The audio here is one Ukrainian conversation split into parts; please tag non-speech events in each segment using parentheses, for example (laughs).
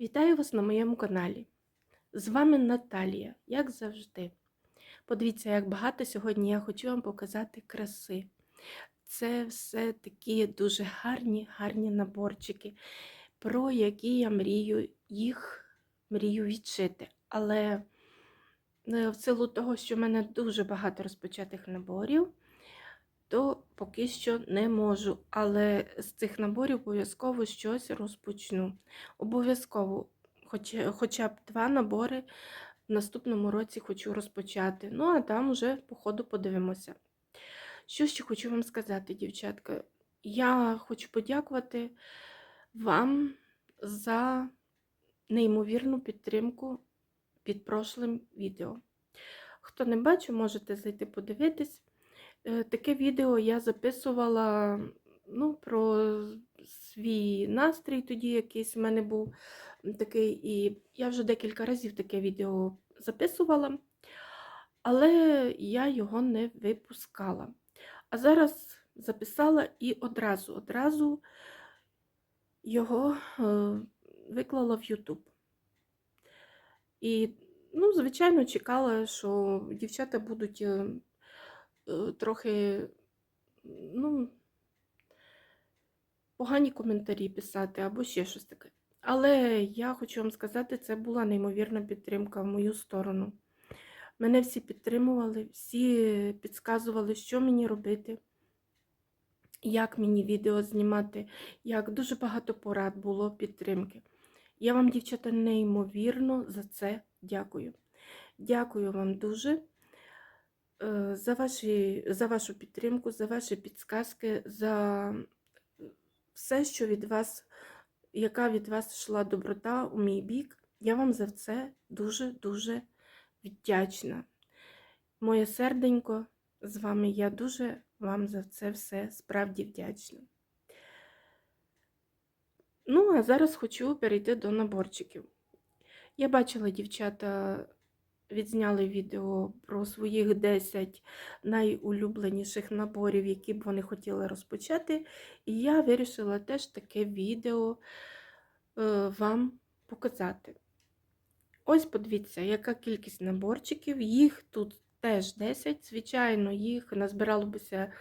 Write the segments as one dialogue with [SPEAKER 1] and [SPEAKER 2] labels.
[SPEAKER 1] Вітаю вас на моєму каналі. З вами Наталія, як завжди. Подивіться, як багато сьогодні я хочу вам показати краси. Це все такі дуже гарні, гарні наборчики, про які я мрію їх мрію відшити. Але е, в силу того, що в мене дуже багато розпочатих наборів, то поки що не можу. Але з цих наборів обов'язково щось розпочну. Обов'язково, хоч, хоча б два набори в наступному році хочу розпочати. Ну, а там вже по ходу подивимося. Що ще хочу вам сказати, дівчатка? Я хочу подякувати вам за неймовірну підтримку під прошлим відео. Хто не бачив, можете зайти подивитись. Е, Таке відео я записувала ну, про свій настрій тоді якийсь в мене був такий. І я вже декілька разів таке відео записувала, але я його не випускала. А зараз записала і одразу, одразу його е, виклала в YouTube. І, ну, звичайно, чекала, що дівчата будуть е, трохи, ну, погані коментарі писати або ще щось таке. Але я хочу вам сказати, це була неймовірна підтримка в мою сторону. Мене всі підтримували, всі підказували, що мені робити, як мені відео знімати, як дуже багато порад було підтримки. Я вам, дівчата, неймовірно за це дякую. Дякую вам дуже е, за, ваші, за вашу підтримку, за ваші підсказки, за все, що від вас, яка від вас йшла доброта у мій бік. Я вам за це дуже-дуже вдячна. Моє серденько з вами, я дуже вам за це все справді вдячна. Ну, а зараз хочу перейти до наборчиків. Я бачила, дівчата відзняли відео про своїх 10 найулюбленіших наборів, які б вони хотіли розпочати. І я вирішила теж таке відео е, вам показати. Ось подивіться, яка кількість наборчиків. Їх тут теж 10. Звичайно, їх назбиралося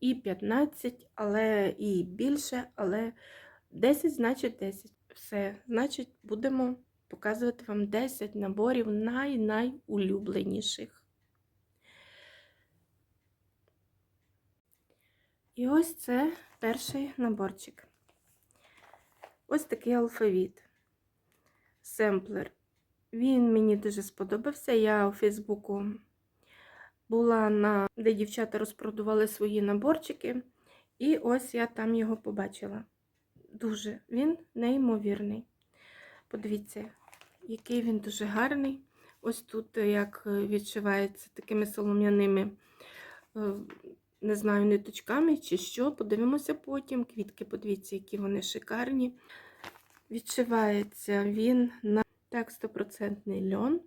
[SPEAKER 1] і 15, але і більше, але 10 значить 10. Все, значить, будемо показувати вам 10 наборів най-найулюбленіших. І ось це перший наборчик. Ось такий алфавіт. Семплер. Він мені дуже сподобався. Я у Фейсбуку була на де дівчата розпродували свої наборчики, і ось я там його побачила. Дуже він неймовірний. Подивіться, який він дуже гарний. Ось тут як відшивається такими солом'яними, не знаю, ниточками чи що. Подивимося потім. Квітки, подивіться, які вони шикарні. Відшивається він на так, 100% льон.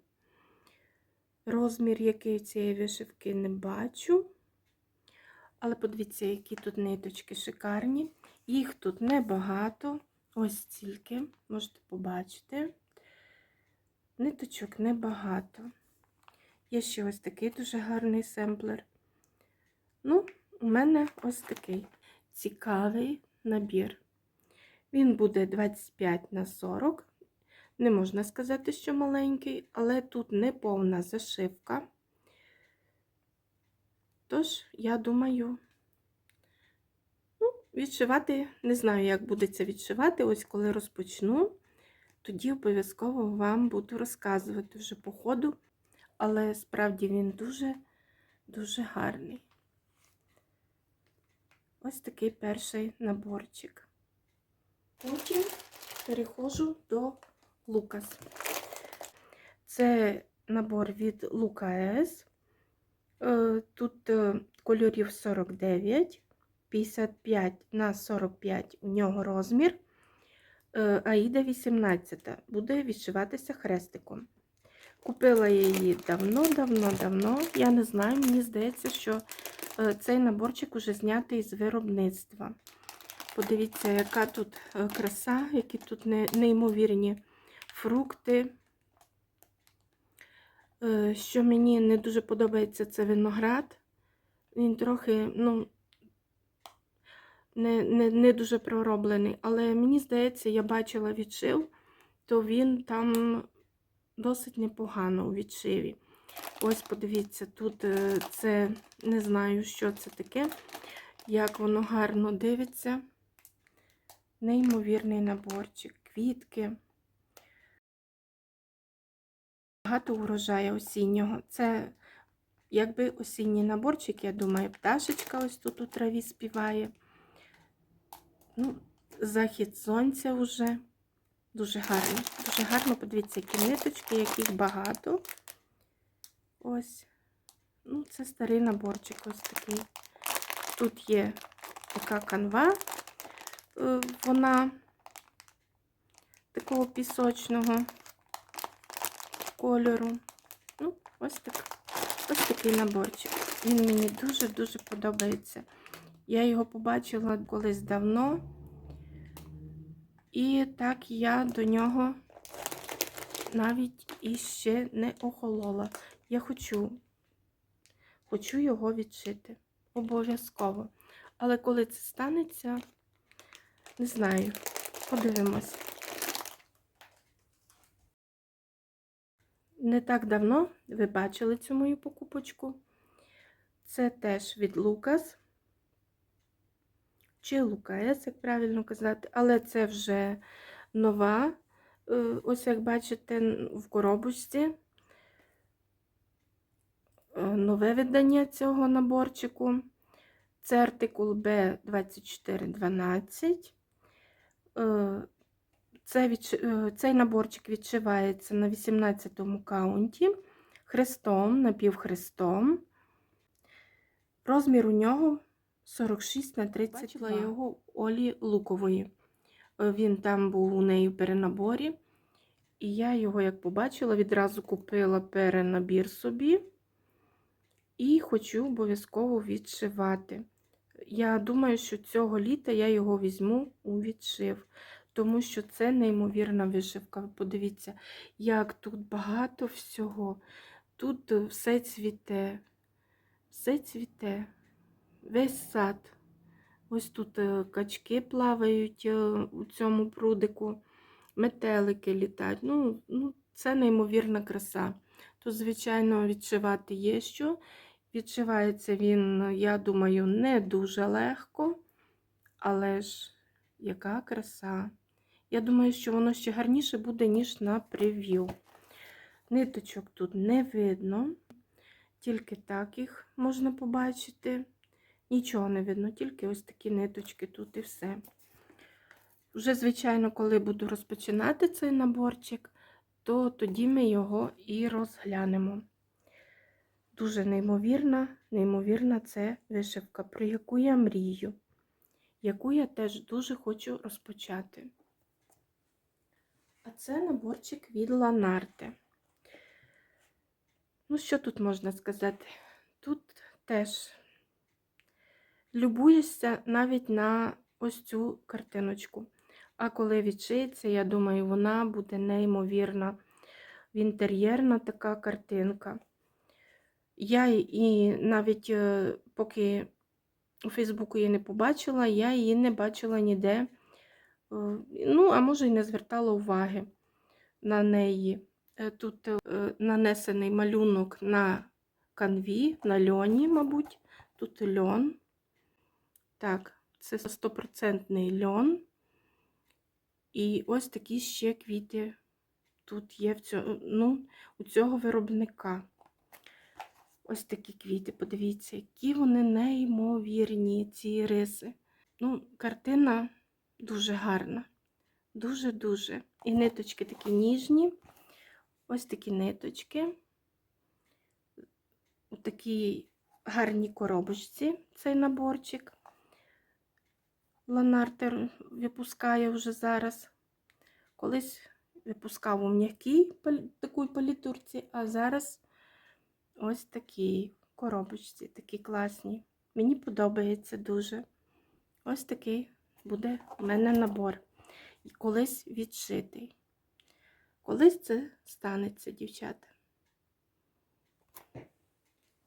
[SPEAKER 1] Розмір, який цієї вишивки, не бачу. Але подивіться, які тут ниточки шикарні. Їх тут небагато. Ось стільки, можете побачити. Ниточок небагато. Є ще ось такий дуже гарний семплер. Ну, у мене ось такий цікавий набір. Він буде 25 на 40. Не можна сказати, що маленький, але тут не повна зашивка. Тож, я думаю, відшивати, не знаю, як буде це відшивати. Ось коли розпочну, тоді обов'язково вам буду розказувати вже по ходу, але справді він дуже-дуже гарний. Ось такий перший наборчик. Потім переходжу до Лукас. Це набор від Лука С. Тут е, кольорів 49, 55 на 45 у нього розмір. Е, Аїда 18 буде відшиватися хрестиком. Купила я її давно-давно-давно. Я не знаю, мені здається, що е, цей наборчик уже знятий з виробництва. Подивіться, яка тут краса, які тут неймовірні фрукти. Е, Що мені не дуже подобається, це виноград. Він трохи, ну, не, не, не дуже пророблений. Але мені здається, я бачила відшив, то він там досить непогано у відшиві. Ось подивіться, тут е, це не знаю, що це таке, як воно гарно дивиться. Неймовірний наборчик, квітки. Багато урожаю осіннього. Це якби осінній наборчик, я думаю, пташечка ось тут у траві співає. Ну, захід сонця вже. Дуже гарно. Дуже гарно, подивіться, які ниточки, яких багато. Ось. Ну, це старий наборчик ось такий. Тут є така канва, е, вона такого пісочного кольору. Ну, ось так. Ось такий наборчик. Він мені дуже-дуже подобається. Я його побачила колись давно. І так я до нього навіть іще не охолола. Я хочу, хочу його відшити. Обов'язково. Але коли це станеться, не знаю. Подивимось. Не так давно ви бачили цю мою покупочку. Це теж від Лукас. Чи Лукаес, як правильно казати, але це вже нова. Е, Ось, як бачите, в коробочці. Е, Нове видання цього наборчику. Це артикул B2412. Е, це відш... е, Цей наборчик відшивається на 18 му каунті хрестом, напівхрестом. Розмір у нього 46 на 32. Бачила його Олі Лукової. Е, Він там був у неї в перенаборі. І я його, як побачила, відразу купила перенабір собі. І хочу обов'язково відшивати. Я думаю, що цього літа я його візьму у відшив, тому що це неймовірна вишивка. Подивіться, як тут багато всього. Тут все цвіте, все цвіте, весь сад. Ось тут е, качки плавають е, у цьому прудику, метелики літають. Ну, ну, Це неймовірна краса. Тут, звичайно, відшивати є що. Відшивається він, я думаю, не дуже легко, але ж яка краса. Я думаю, що воно ще гарніше буде, ніж на прев'ю. Ниточок тут не видно, тільки так їх можна побачити. Нічого не видно, тільки ось такі ниточки тут і все. Вже, звичайно, коли буду розпочинати цей наборчик, то тоді ми його і розглянемо. Дуже неймовірна, неймовірна це вишивка, про яку я мрію, яку я теж дуже хочу розпочати. А це наборчик від Ланарте. Ну, що тут можна сказати? Тут теж любуєшся навіть на ось цю картиночку. А коли відшиється, я думаю, вона буде неймовірна. Інтер'єрна така картинка. Я і навіть е, поки у Фейсбуку її не побачила, я її не бачила ніде. Е, Ну, а може, і не звертала уваги на неї. Е, Тут нанесений малюнок на канві, на льоні, мабуть. Тут льон. Так, це стопроцентний льон. І ось такі ще квіти тут є в цьому, ну, у цього виробника. Ось такі квіти, подивіться, які вони неймовірні, ці риси. Ну, картина дуже гарна. Дуже-дуже. І ниточки такі ніжні. Ось такі ниточки. У такій гарній коробочці цей наборчик. Ланартер випускає вже зараз. Колись випускав у м'якій такій палітурці, а зараз ось такій коробочці, такі класні. Мені подобається дуже. Ось такий буде у мене набор. І колись відшитий. Колись це станеться, дівчата.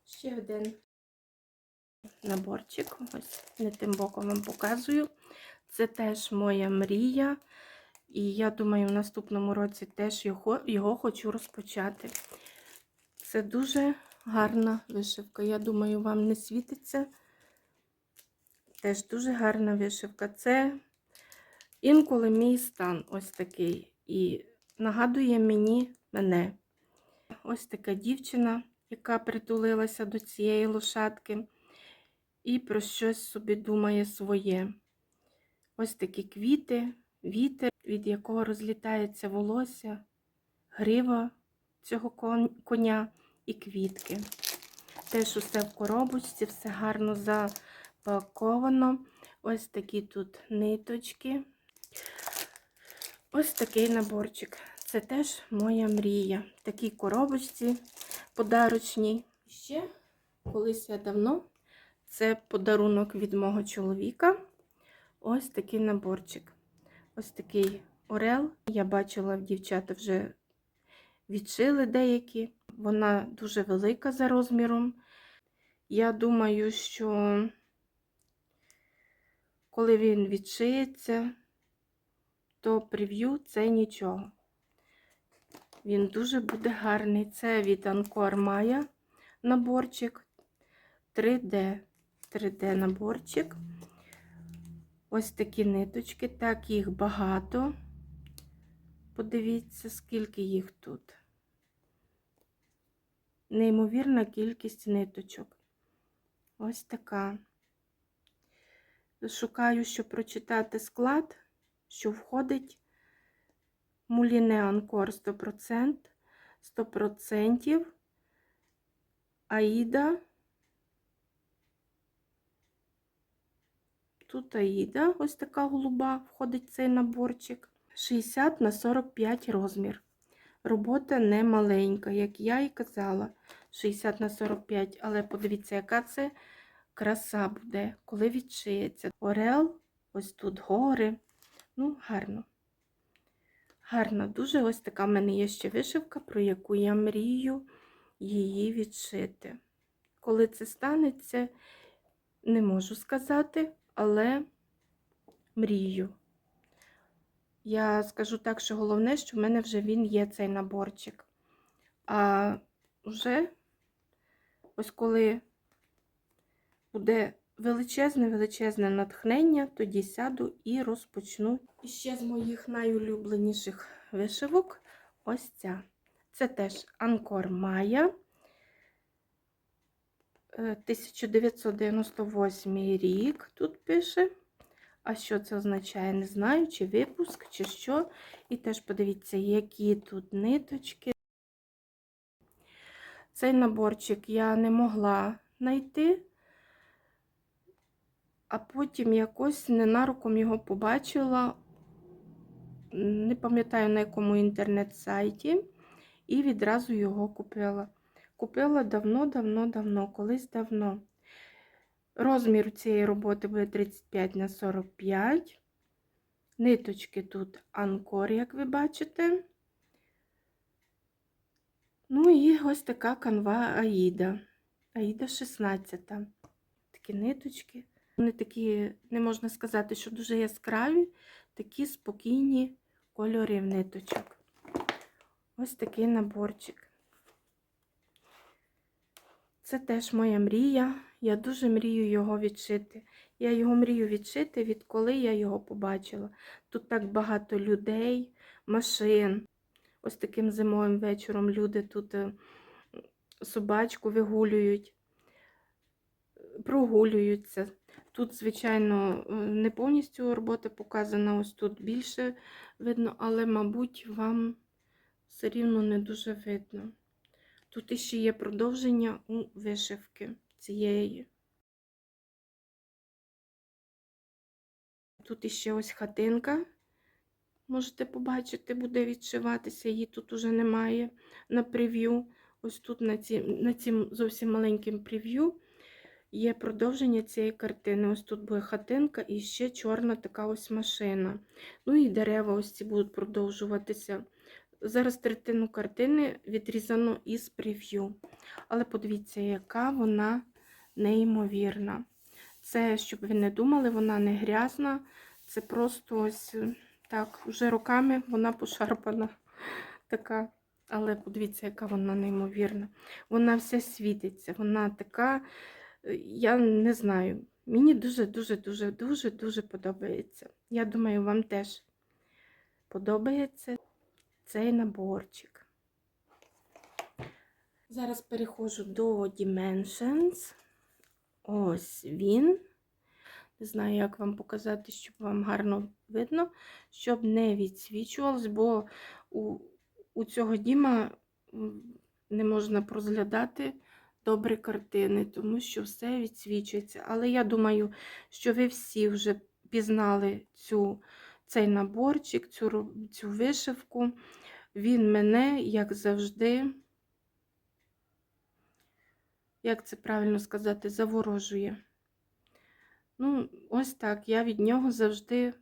[SPEAKER 1] Ще один наборчик. Ось не тим боком вам показую. Це теж моя мрія. І я думаю, в наступному році теж його, його хочу розпочати. Це дуже гарна вишивка. Я думаю, вам не світиться. Теж дуже гарна вишивка. Це інколи мій стан ось такий. І нагадує мені мене. Ось така дівчина, яка притулилася до цієї лошадки і про щось собі думає своє. Ось такі квіти, вітер, від якого розлітається волосся, грива цього коня і квітки. Теж усе в коробочці, все гарно запаковано. Ось такі тут ниточки. Ось такий наборчик. Це теж моя мрія. В такій коробочці подарочній. Ще колись я давно це подарунок від мого чоловіка. Ось такий наборчик. Ось такий орел. Я бачила, дівчата вже відшили деякі. Вона дуже велика за розміром. Я думаю, що коли він відшиється, то прев'ю це нічого. Він дуже буде гарний. Це від Анкор Maya наборчик 3D. 3D наборчик. Ось такі ниточки, так їх багато. Подивіться, скільки їх тут. Неймовірна кількість ниточок. Ось така. Шукаю, щоб прочитати склад, що входить муліне Анкор 100%, 100%, Аїда. Тут Аїда, ось така голуба, входить цей наборчик. 60 на 45 розмір. Робота не маленька, як я і казала, 60 на 45, але подивіться, яка це краса буде, коли відшиється. Орел, ось тут гори. Ну, гарно. Гарно, дуже ось така в мене є ще вишивка, про яку я мрію її відшити. Коли це станеться, не можу сказати, але мрію. Я скажу так, що головне, що в мене вже він є цей наборчик. А вже ось коли буде величезне-величезне натхнення, тоді сяду і розпочну. І ще з моїх найулюбленіших вишивок ось ця. Це теж Анкор Майя. 1998 рік тут пише. А що це означає? Не знаю, чи випуск, чи що. І теж подивіться, які тут ниточки. Цей наборчик я не могла знайти, а потім якось ненароком його побачила, не пам'ятаю на якому інтернет-сайті, і відразу його купила. Купила давно-давно-давно, колись давно. Розмір цієї роботи буде 35 на 45. Ниточки тут анкор, як ви бачите. Ну і ось така канва Аїда. Аїда 16. Такі ниточки. Вони такі, не можна сказати, що дуже яскраві, такі спокійні кольори ниточок. Ось такий наборчик. Це теж моя мрія. Я дуже мрію його відшити. Я його мрію відшити, відколи я його побачила. Тут так багато людей, машин. Ось таким зимовим вечором люди тут е, собачку вигулюють, прогулюються. Тут, звичайно, е, не повністю робота показана, ось тут більше видно, але, мабуть, вам все рівно не дуже видно. Тут іще є продовження у вишивки цієї. Тут іще ось хатинка, можете побачити, буде відшиватися, її тут уже немає на прев'ю. Ось тут на цім, на цім зовсім маленьким прев'ю є продовження цієї картини. Ось тут буде хатинка і ще чорна така ось машина. Ну і дерева ось ці будуть продовжуватися Зараз третину картини відрізано із прев'ю. Але подивіться, яка вона неймовірна. Це, щоб ви не думали, вона не грязна. Це просто ось е, так, вже роками вона пошарпана. (laughs) Така. Але подивіться, яка вона неймовірна. Вона вся світиться. Вона така, е, я не знаю. Мені дуже-дуже, дуже, дуже, дуже подобається. Я думаю, вам теж подобається цей наборчик. Зараз переходжу до Dimensions. Ось він. Не знаю, як вам показати, щоб вам гарно видно, щоб не відсвічувалось, бо у, у цього діма не можна прозглядати добрі картини, тому що все відсвічується. Але я думаю, що ви всі вже пізнали цю, цей наборчик, цю, цю вишивку. Він мене, як завжди, як це правильно сказати, заворожує. Ну, ось так. Я від нього завжди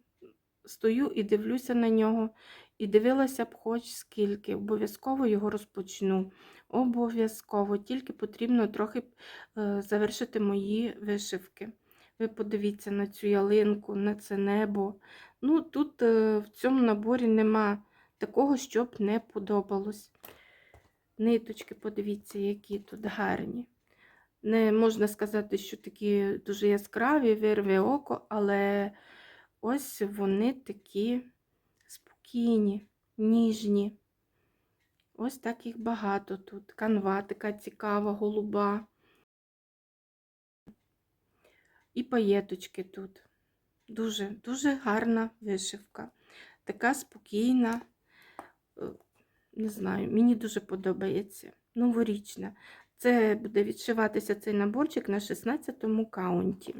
[SPEAKER 1] стою і дивлюся на нього. І дивилася б хоч скільки. Обов'язково його розпочну. Обов'язково. Тільки потрібно трохи е, завершити мої вишивки. Ви подивіться на цю ялинку, на це небо. Ну, тут е, в цьому наборі нема такого, щоб не подобалось. Ниточки, подивіться, які тут гарні. Не можна сказати, що такі дуже яскраві, вирве око, але ось вони такі спокійні, ніжні. Ось так їх багато тут. Канва така цікава, голуба. І паєточки тут. Дуже, дуже гарна вишивка. Така спокійна, не знаю, мені дуже подобається. Новорічна. Це буде відшиватися цей наборчик на 16-му каунті.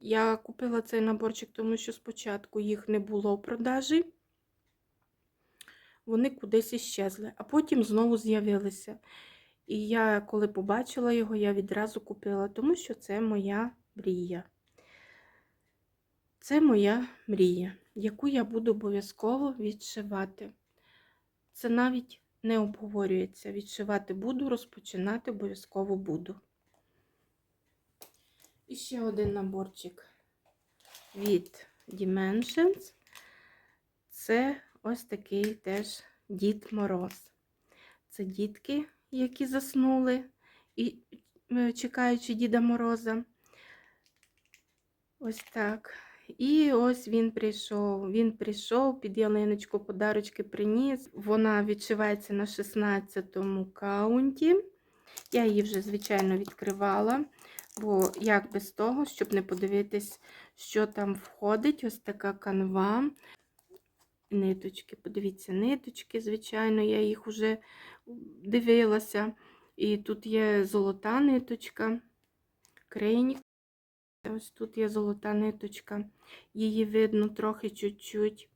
[SPEAKER 1] Я купила цей наборчик, тому що спочатку їх не було в продажі. Вони кудись іщезли, а потім знову з'явилися. І я, коли побачила його, я відразу купила, тому що це моя мрія. Це моя мрія, яку я буду обов'язково відшивати. Це навіть не обговорюється. Відшивати буду, розпочинати обов'язково буду. І ще один наборчик від Dimensions. Це ось такий теж Дід Мороз. Це дітки, які заснули, і е, чекаючи Діда Мороза. Ось так. І ось він прийшов. Він прийшов під ялиночку, подарочки приніс. Вона відшивається на 16-му каунті. Я її вже, звичайно, відкривала, бо як без того, щоб не подивитись, що там входить. Ось така канва. Ниточки, подивіться, ниточки, звичайно, я їх вже дивилася. І тут є золота ниточка, крейнік. Ось тут є золота ниточка, її видно трохи чуть-чуть.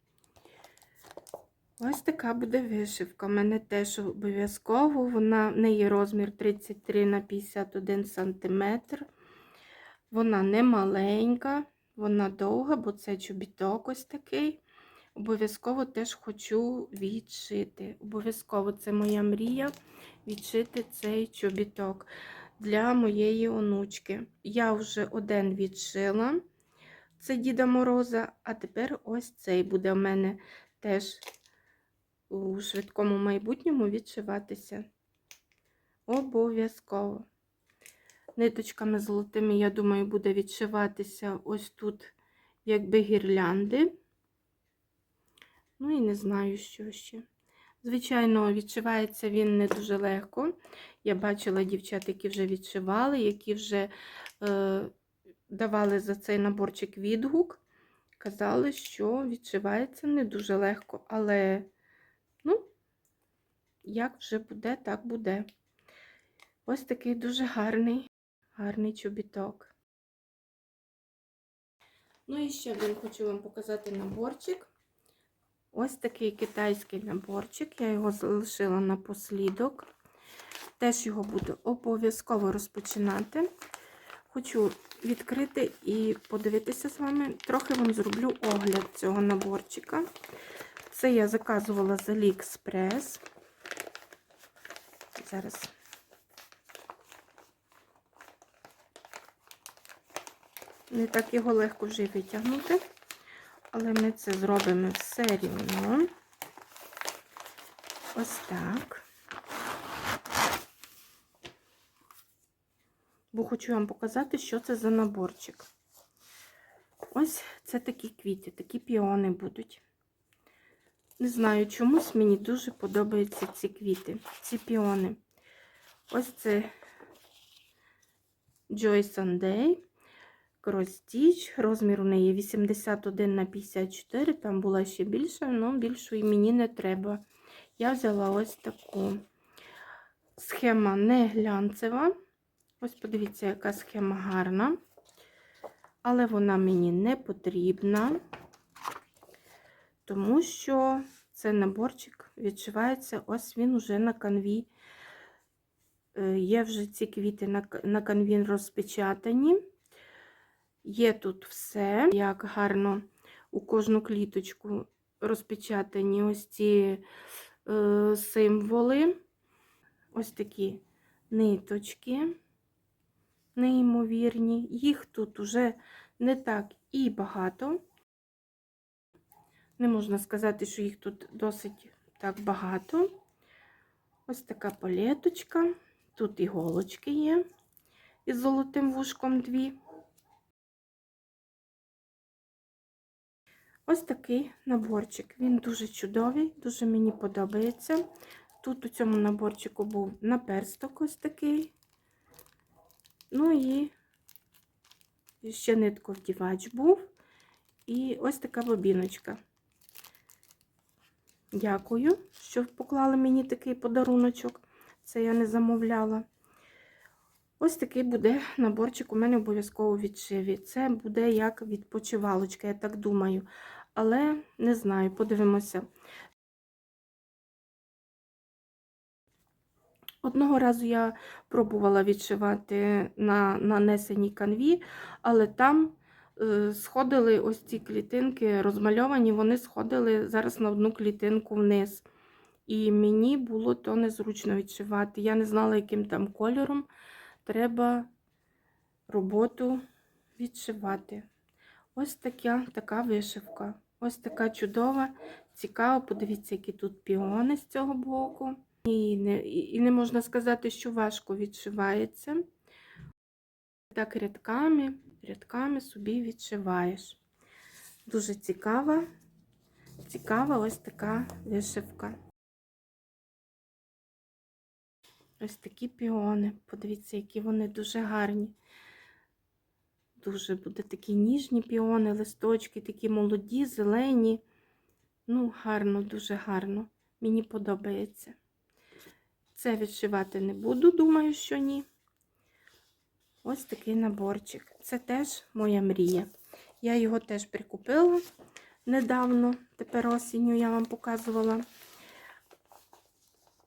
[SPEAKER 1] Ось така буде вишивка. У мене теж обов'язково. Вона в неї розмір 33 на 51 см. Вона не маленька, вона довга, бо це чобіток ось такий. Обов'язково теж хочу відшити. Обов'язково це моя мрія відшити цей чобіток для моєї онучки. Я вже один відшила це Діда Мороза, а тепер ось цей буде в мене теж у швидкому майбутньому відшиватися. Обов'язково. Ниточками золотими, я думаю, буде відшиватися ось тут, якби гірлянди. Ну і не знаю, що ще. Звичайно, відшивається він не дуже легко. Я бачила дівчат, які вже відшивали, які вже е, давали за цей наборчик відгук. Казали, що відшивається не дуже легко, але, ну, як вже буде, так буде. Ось такий дуже гарний, гарний чобіток. Ну і ще один хочу вам показати наборчик. Ось такий китайський наборчик. Я його залишила напослідок. Теж його буду обов'язково розпочинати. Хочу відкрити і подивитися з вами. Трохи вам зроблю огляд цього наборчика. Це я заказувала з AliExpress. Зараз. Не так його легко вже витягнути, але ми це зробимо все рівно. Ось так. Бо хочу вам показати, що це за наборчик. Ось це такі квіти, такі піони будуть. Не знаю, чомусь мені дуже подобаються ці квіти, ці піони. Ось це Joy Sunday. Кростіч. Розмір у неї 81 на 54, там була ще більша, але більшої мені не треба. Я взяла ось таку. Схема не глянцева. Ось подивіться, яка схема гарна. Але вона мені не потрібна, тому що цей наборчик відшивається, ось він уже на канві. Е, Є вже ці квіти на, на канві розпечатані. Є тут все, як гарно у кожну кліточку розпечатані ось ці е, символи. Ось такі ниточки неймовірні. Їх тут уже не так і багато. Не можна сказати, що їх тут досить так багато. Ось така палеточка. Тут іголочки є із золотим вушком дві. Ось такий наборчик. Він дуже чудовий, дуже мені подобається. Тут у цьому наборчику був наперсток ось такий. Ну і ще нитковдівач був. І ось така бобіночка. Дякую, що поклали мені такий подаруночок. Це я не замовляла. Ось такий буде наборчик у мене обов'язково відшиві. Це буде як відпочивалочка, я так думаю. Але не знаю, подивимося. Одного разу я пробувала відшивати на нанесеній канві, але там е, сходили ось ці клітинки розмальовані, вони сходили зараз на одну клітинку вниз. І мені було то незручно відшивати. Я не знала, яким там кольором треба роботу відшивати. Ось така, така вишивка. Ось така чудова, цікава. Подивіться, які тут піони з цього боку. І не, і не можна сказати, що важко відшивається. Так рядками, рядками собі відшиваєш. Дуже цікава, цікава ось така вишивка. Ось такі піони. Подивіться, які вони дуже гарні. Дуже буде такі ніжні піони, листочки, такі молоді, зелені. Ну, гарно, дуже гарно. Мені подобається. Це відшивати не буду, думаю, що ні. Ось такий наборчик. Це теж моя мрія. Я його теж прикупила недавно, тепер осінню я вам показувала.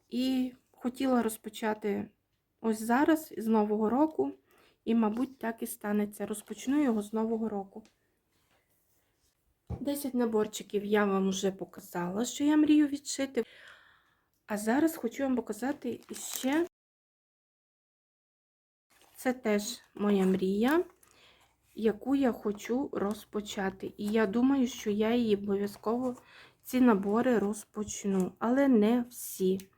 [SPEAKER 1] І хотіла розпочати ось зараз, з Нового року. І, мабуть, так і станеться. Розпочну його з Нового року. 10 наборчиків я вам вже показала, що я мрію відшити. А зараз хочу вам показати ще. Це теж моя мрія, яку я хочу розпочати. І я думаю, що я її обов'язково ці набори розпочну, але не всі.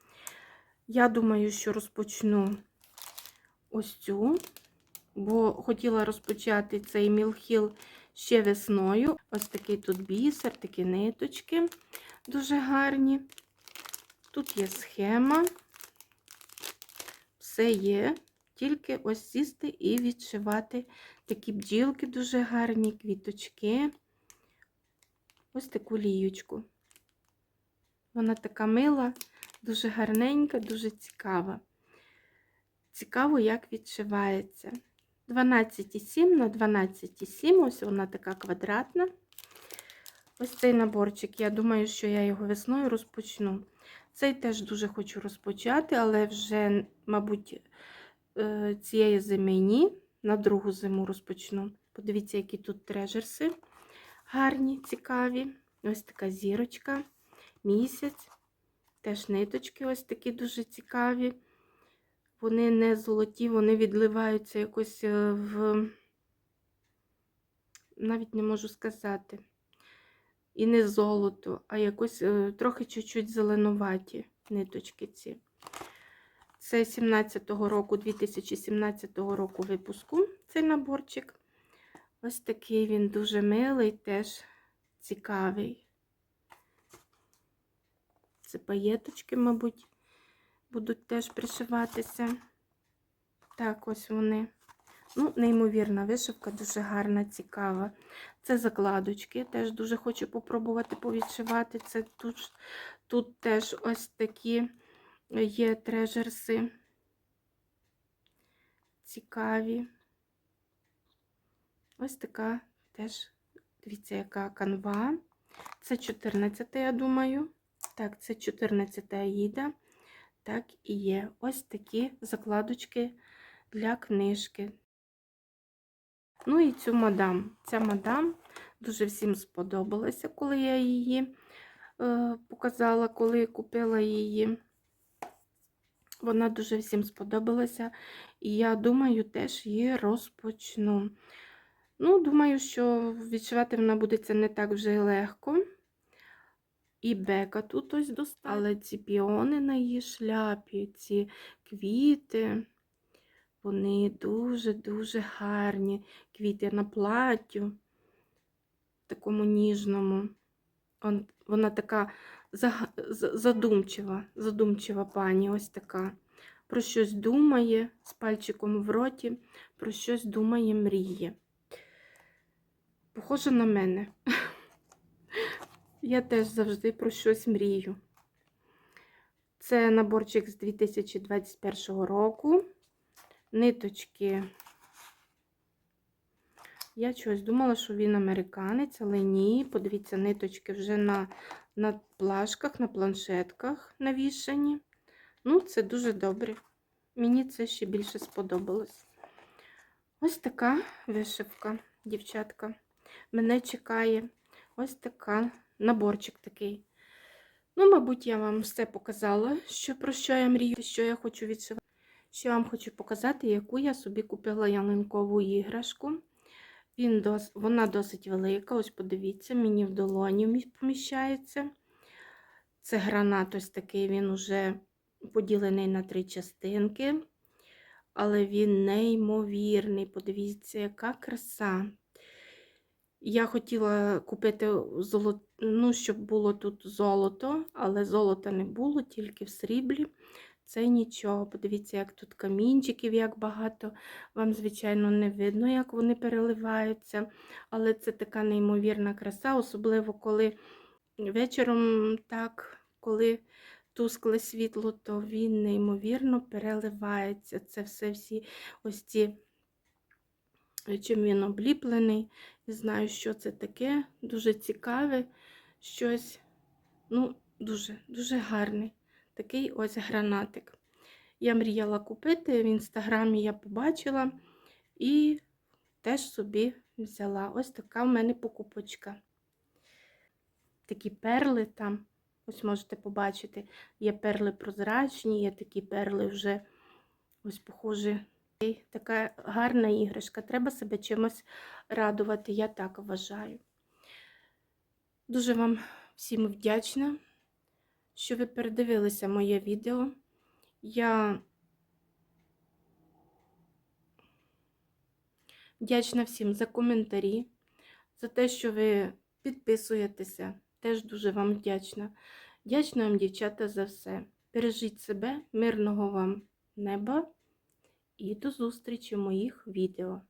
[SPEAKER 1] Я думаю, що розпочну ось цю, бо хотіла розпочати цей мілхіл ще весною. Ось такий тут бісер, такі ниточки дуже гарні. Тут є схема, все є, тільки ось сісти і відшивати такі бджілки дуже гарні, квіточки. Ось таку ліючку. Вона така мила, дуже гарненька, дуже цікава. Цікаво, як відшивається. 12,7 на 12,7, ось вона така квадратна. Ось цей наборчик, я думаю, що я його весною розпочну. Цей теж дуже хочу розпочати, але вже, мабуть, е, цієї зими ні. На другу зиму розпочну. Подивіться, які тут трежерси гарні, цікаві. Ось така зірочка. місяць. Теж ниточки ось такі дуже цікаві. Вони не золоті, вони відливаються якось е, в, навіть не можу сказати. І не золото, а якось е, трохи чуть-чуть зеленуваті ниточки ці. Це 17-го року, 2017 року випуску цей наборчик. Ось такий він дуже милий, теж цікавий. Це паєточки, мабуть, будуть теж пришиватися. Так, ось вони. Ну, неймовірна вишивка, дуже гарна, цікава. Це закладочки, теж дуже хочу попробувати повідшивати. Це тут, тут теж ось такі є трежерси. Цікаві. Ось така теж, дивіться, яка канва. Це 14, я думаю. Так, це 14 аїда. Так і є. Ось такі закладочки для книжки. Ну і цю мадам. Ця мадам дуже всім сподобалася, коли я її е, показала, коли купила її. Вона дуже всім сподобалася. І я думаю, теж її розпочну. Ну, думаю, що відшивати вона буде це не так вже й легко. І бека тут ось достала. Але ці піони на її шляпі, ці квіти, вони дуже-дуже гарні. Квіти на платтю, такому ніжному. Вона така задумчива, задумчива пані, ось така. Про щось думає з пальчиком в роті, про щось думає, мріє. Похоже на мене. (laughs) Я теж завжди про щось мрію. Це наборчик з 2021 року. Ниточки. Я чогось думала, що він американець, але ні. Подивіться, ниточки вже на, на плашках, на планшетках навішані. Ну, це дуже добре. Мені це ще більше сподобалось. Ось така вишивка, дівчатка. Мене чекає ось така наборчик такий. Ну, мабуть, я вам все показала, що, про що я мрію, що я хочу відшивати. Ще вам хочу показати, яку я собі купила ялинкову іграшку. Він дос... Вона досить велика, ось подивіться, мені в долоні поміщається. Це гранат ось такий, він уже поділений на три частинки. Але він неймовірний. Подивіться, яка краса. Я хотіла купити золото, ну, щоб було тут золото, але золота не було, тільки в сріблі. Це нічого. Подивіться, як тут камінчиків, як багато. Вам, звичайно, не видно, як вони переливаються. Але це така неймовірна краса, особливо коли вечором, так, коли тускле світло, то він неймовірно переливається. Це все всі ось ці, чим він обліплений. Не знаю, що це таке. Дуже цікаве щось. Ну, дуже, дуже гарний. Такий ось гранатик. Я мріяла купити, в інстаграмі я побачила і теж собі взяла. Ось така в мене покупочка. Такі перли там, ось можете побачити, є перли прозрачні, є такі перли вже ось похожі. Така гарна іграшка. Треба себе чимось радувати, я так вважаю. Дуже вам всім вдячна, що ви передивилися моє відео. Я вдячна всім за коментарі, за те, що ви підписуєтеся. Теж дуже вам вдячна. Вдячна вам, дівчата, за все. Бережіть себе, мирного вам неба і до зустрічі в моїх відео.